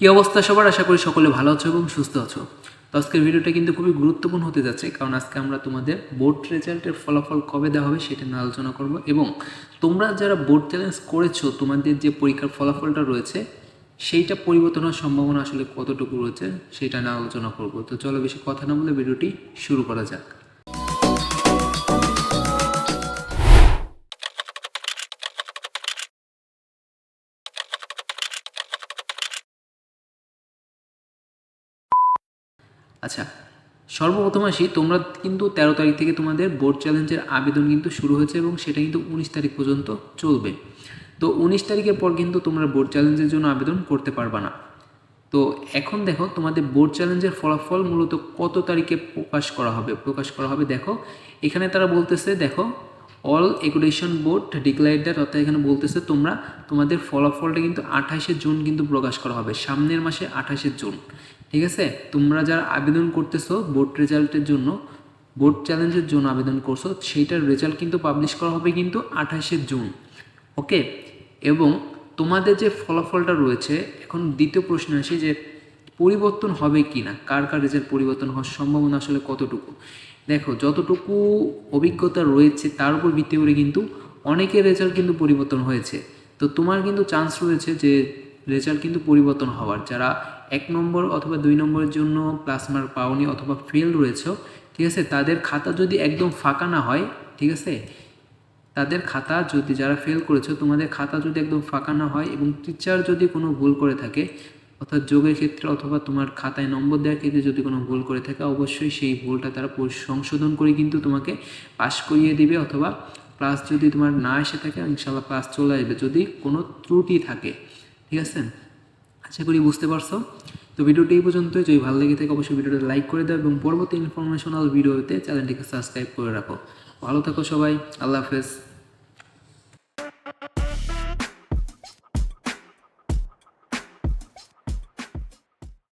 কি অবস্থা সবার? আশা করি সকলে ভালো আছো এবং সুস্থ আছো। তো আজকের ভিডিওটা কিন্তু খুবই গুরুত্বপূর্ণ হতে যাচ্ছে, কারণ আজকে আমরা তোমাদের বোর্ড রেজাল্টের ফলাফল কবে দেওয়া হবে সেটা নিয়ে আলোচনা করব এবং তোমরা যারা বোর্ড চ্যালেঞ্জ করেছ, তোমাদের যে পরীক্ষার ফলাফলটা রয়েছে, সেইটা পরিবর্তন হওয়ার সম্ভাবনা আসলে কতটুকু রয়েছে, সেটা নিয়ে আলোচনা করব। তো চলো বেশি কথা না বলে ভিডিওটি শুরু করা যাক। আচ্ছা সর্বপ্রথম আসি, তোমরা কিন্তু তেরো তারিখ থেকে তোমাদের বোর্ড চ্যালেঞ্জের আবেদন কিন্তু শুরু হয়েছে এবং সেটা কিন্তু উনিশ তারিখ পর্যন্ত চলবে। তো উনিশ তারিখের পর কিন্তু তোমরা বোর্ড চ্যালেঞ্জের জন্য আবেদন করতে পারবা না। তো এখন দেখো, তোমাদের বোর্ড চ্যালেঞ্জের ফলাফল মূলত কত তারিখে প্রকাশ করা হবে? প্রকাশ করা হবে, দেখো, এখানে তারা বলতেছে, দেখো all education board declared that অর্থাৎ এখানে বলতেছে তোমরা, তোমাদের ফলাফলটা কিন্তু আঠাশে জুন কিন্তু প্রকাশ করা হবে, সামনের মাসে আঠাশে জুন। ঠিক আছে? তোমরা যারা আবেদন করতেছো বোর্ড রেজাল্টের জন্য বোর্ড চ্যালেঞ্জের জন্য আবেদন করছ, সেইটার রেজাল্ট কিন্তু পাবলিশ করা হবে কিন্তু আঠাশে জুন। ওকে এবং তোমাদের যে ফলাফলটা রয়েছে, এখন দ্বিতীয় প্রশ্ন আসি যে পরিবর্তন হবে কি না কার কার রেজাল্ট পরিবর্তন হওয়ার সম্ভাবনা আসলে কতটুকু? দেখো, যতটুকু অভিজ্ঞতা রয়েছে, তার উপর ভিত্তি করে কিন্তু অনেকের রেজাল্ট কিন্তু পরিবর্তন হয়েছে। তো তোমার কিন্তু চান্স রয়েছে যে রেজাল্ট কিন্তু পরিবর্তন হওয়ার। যারা এক নম্বর অথবা দুই নম্বরের জন্য প্লাস মার্ক পাওনি অথবা ফেল রয়েছে, ঠিক আছে? তাদের খাতা যদি একদম ফাঁকা না হয়, ঠিক আছে? তাদের খাতা যদি, যারা ফেল করেছ, তোমাদের খাতা যদি একদম ফাঁকা না হয় এবং টিচার যদি কোনো ভুল করে থাকে অর্থাৎ যোগের ক্ষেত্রে অথবা তোমার খাতায় নম্বর দেওয়ার ক্ষেত্রে যদি কোনো ভুল করে থাকে, অবশ্যই সেই ভুলটা তারা সংশোধন করে কিন্তু তোমাকে পাশ করিয়ে দিবে অথবা ক্লাস যদি তোমার না এসে থাকে ইনশাল্লাহ ক্লাস চলে আসবে যদি কোনো ত্রুটি থাকে। ঠিক আছে? আশা করি বুঝতে পারছ? তো ভিডিওটি এই পর্যন্তই। যদি ভালো লেগে থাকে, অবশ্যই ভিডিওটা লাইক করে দাও এবং পরবর্তী ইনফরমেশনাল ভিডিওতে চ্যানেলটিকে সাবস্ক্রাইব করে রাখো। ভালো থাকো সবাই। আল্লাহ হাফেজ।